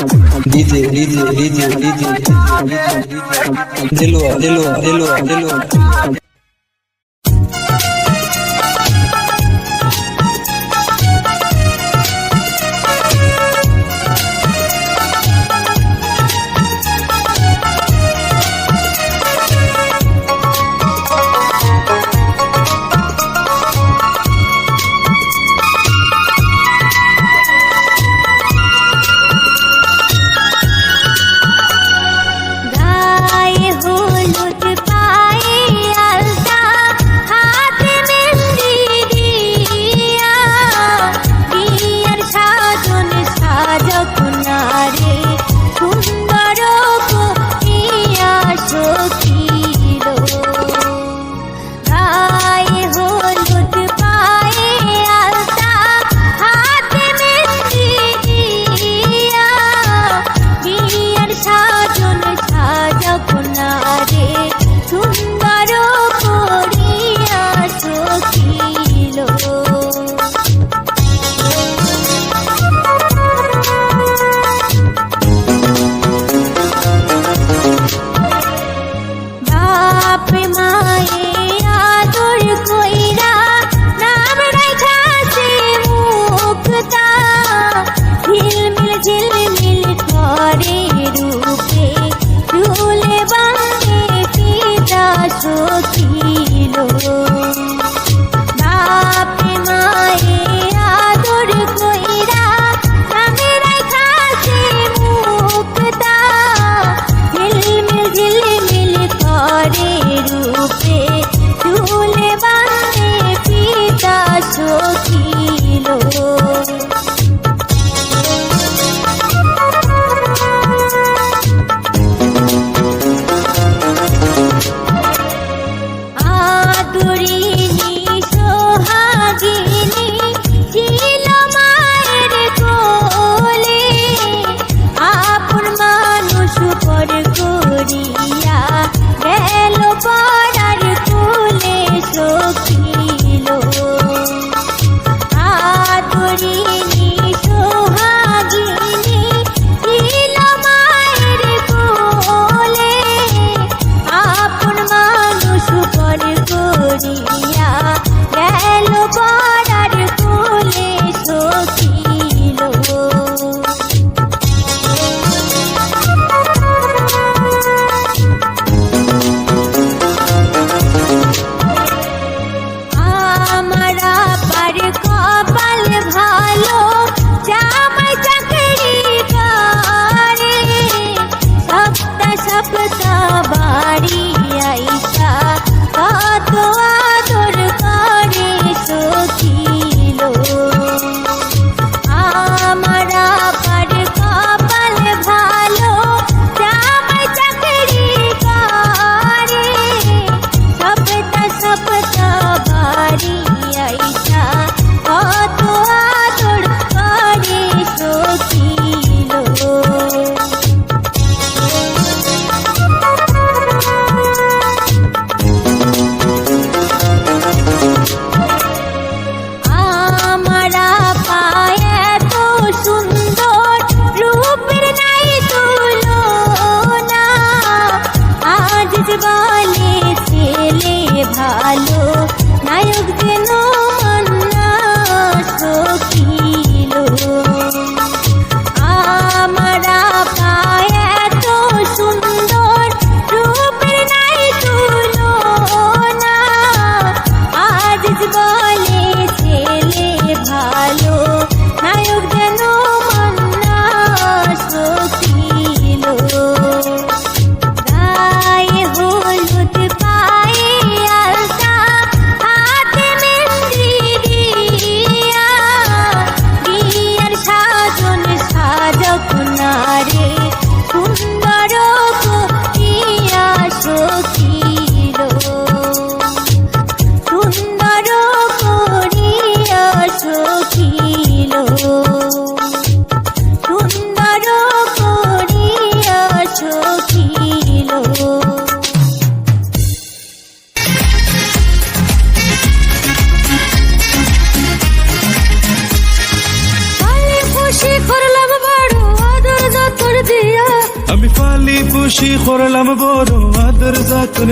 DJ DJ DJ DJ. DJ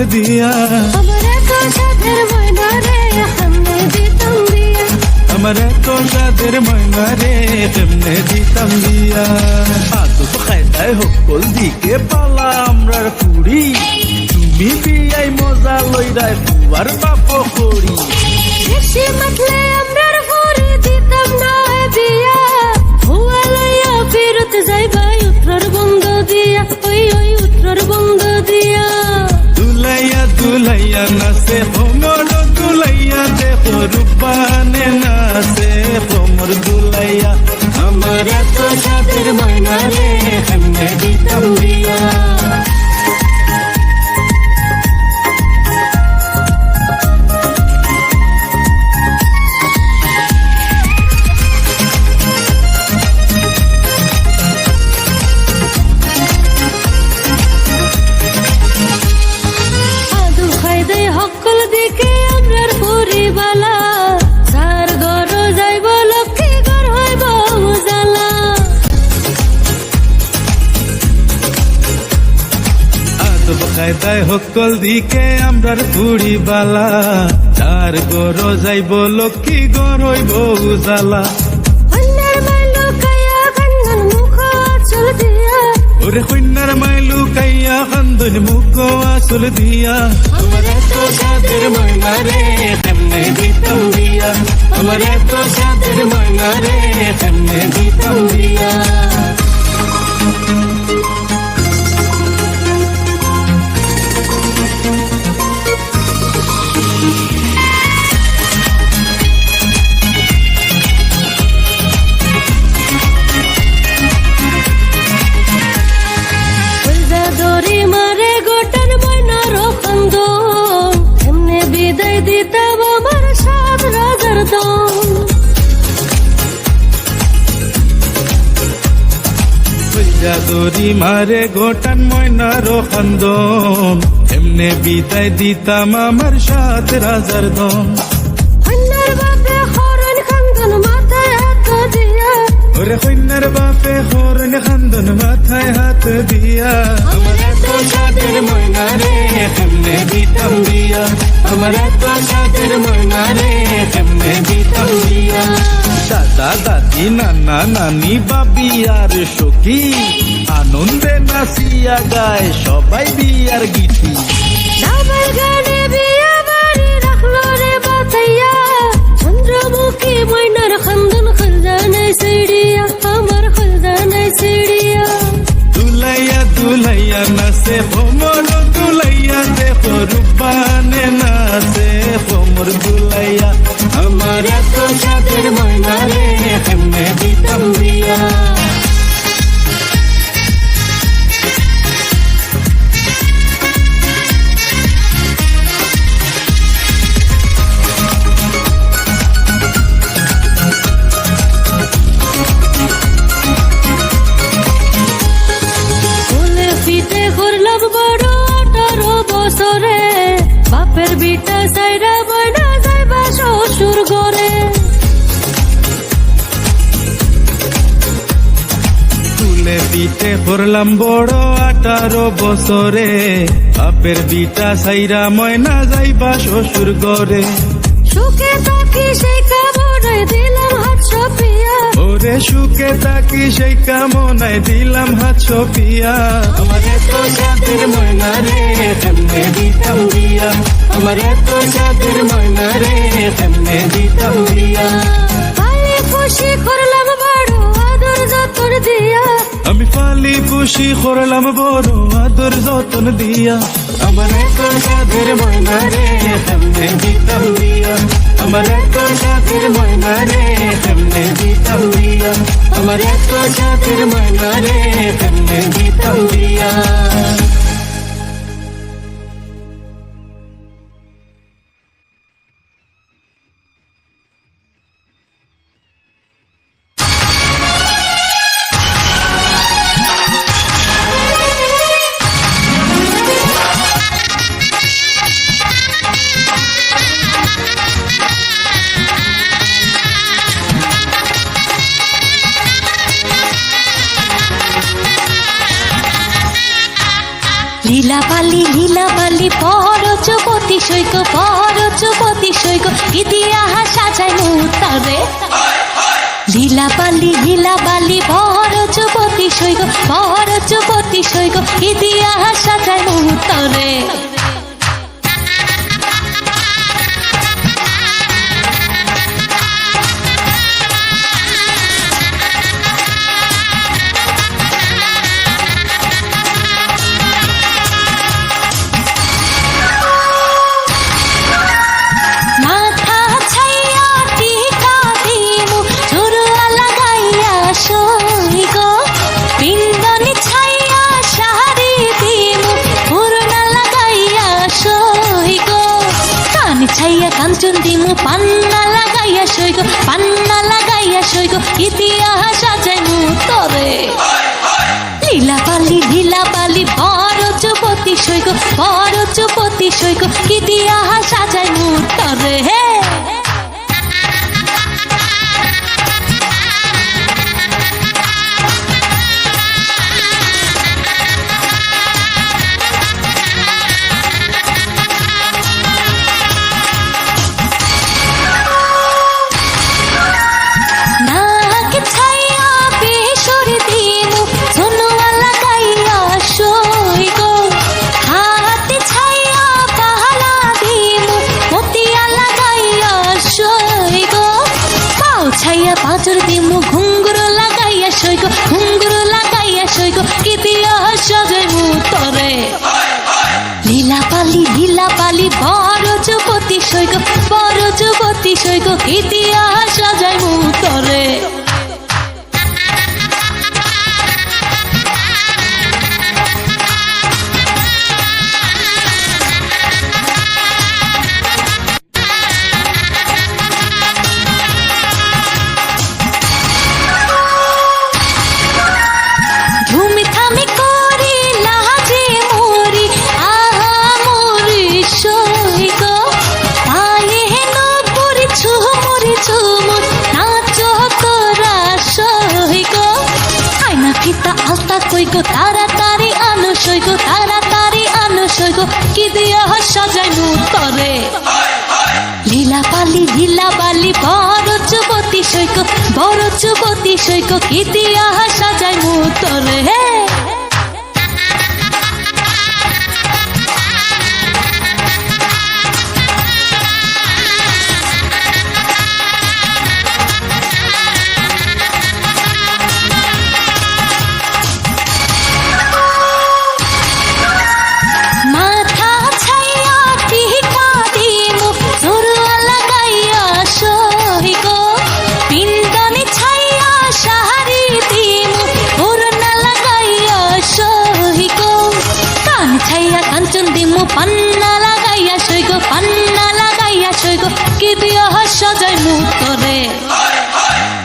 দিয়া আদব কায়দায় হকল দিকে আমরার বুড়ি বালা চার গর যাইব লক্ষ্মী গর হইব উজালা। অন্যার মাইলো কায়া কান্দন মুখ চল দিয়া। ওরে কন্যার মাইলু কাইয়া কান্দন মুখ আসল দিয়া। আমার এত সাদের ময়না রে কেমনে দিতাম দিয়া। আমার এত সাদের ময়না রে কেমনে দিতাম দিয়া। দরি মারে গোটান ময়নার খান্দন। এমনে বিদায় দিতাম আমার সাত রাজার দম ওরে কন্যার বাপে হরণ খান্দন মাথায় হাত দিয়া। আমার এত সাদের ময়না রে কেমনে দিতাম দিয়া। আমার এত সাদের ময়না রে কেমনে দিতাম দিয়া। দাদা দাদি নানা নানি বাবি আর সখী। আনন্দে নাচিয়া গায় সবাই বিয়ার গীতি। চন্দ্রমুখী ময়নার খান্দন খলজানে সিড়িয়া আমার খলজানে সিড়িয়া। দুলাইয়া দুলাইয়া নাচে ভ্রমর দুলাইয়া দেখো রূপানে নাচে। ভ্রমর দুলাইয়া পিঠে করলাম বড় আঠারো বছরে। বাপের বিটা সাইরা ময়না যাইবা শ্বশুর ঘরে। সুখে থাকি সেই কামড়ে দিলাম হাত সপিয়া। ওরে সুখে তাকি সেই কামনায় দিলাম হাত ছপিয়া আমার এত সাদের ময়না রে কেমনে দিতাম দিয়া। আমার এত সাদের ময়না রে কেমনে দিতাম দিয়া। পালে খুশি করলাম বড় আদর যতন দিয়া। আমি পালি খুশি করলাম বড় আদর যতন দিয়া। আমার এত সাদের ময়না রে কেমনে দিতাম দিয়া। আমার এত সাদের ময়না রে কেমনে দিতাম দিয়া। আমার এত সাদের ময়না রে দিতাম দিয়া লীলাবালি যুবতী সৈগ ভর যুবতী সৈগ ইতিহাস সাজায় মুতারে পান্না লাগাইয়া সই গো পান্না লাগাইয়া সই গো ইতিহাস সাজাইমু তরে লীলাবালি লীলাবালি বড় যুবতী সৈক বড় যুবতী সৈক সৈক কই গো তাড়াতাড়ি আনো সই গো তাড়াতাড়ি আনো সই গো কি দিয়া সাজাই পালি লীলা বালি বড় যুবতী সৈক বড় যুবতী সৈক ইতিহাস সাজায় মুতরে হে কাঞ্চন দিমু পান্না লাগাইয়া সই গো পান্না লাগাইয়া সই গো কি হাস্য যায় মুতরে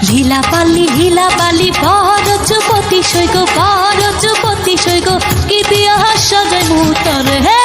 লীলাপালি লীলাপালি বড় যুবতী সৈক বড় কি সৈক হাস্য যায় মুতরে হে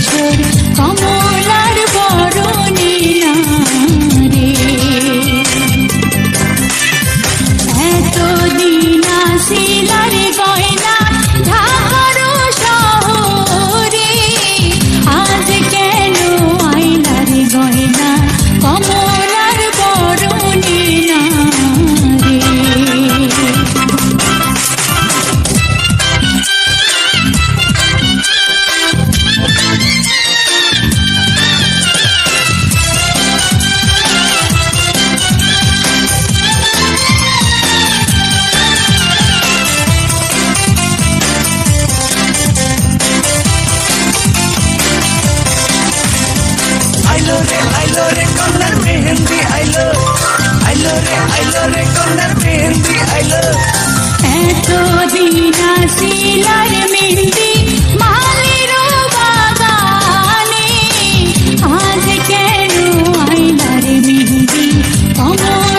should. মেহেন্দি আইলো আইলো রে আইলো রে কন্যার মেহেন্দি আইলো এতদিন আসিলার মেহেন্দি মালির বাগানে। আজ কেন আইলার মেহেন্দি অমর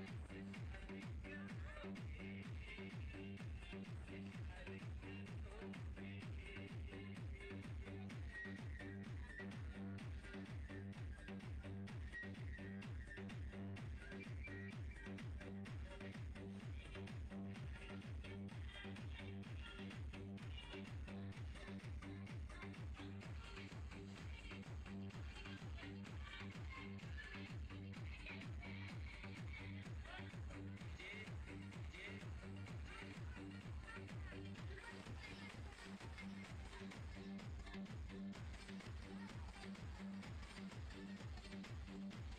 Thank you. Thank you.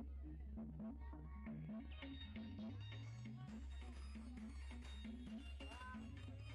Thank you.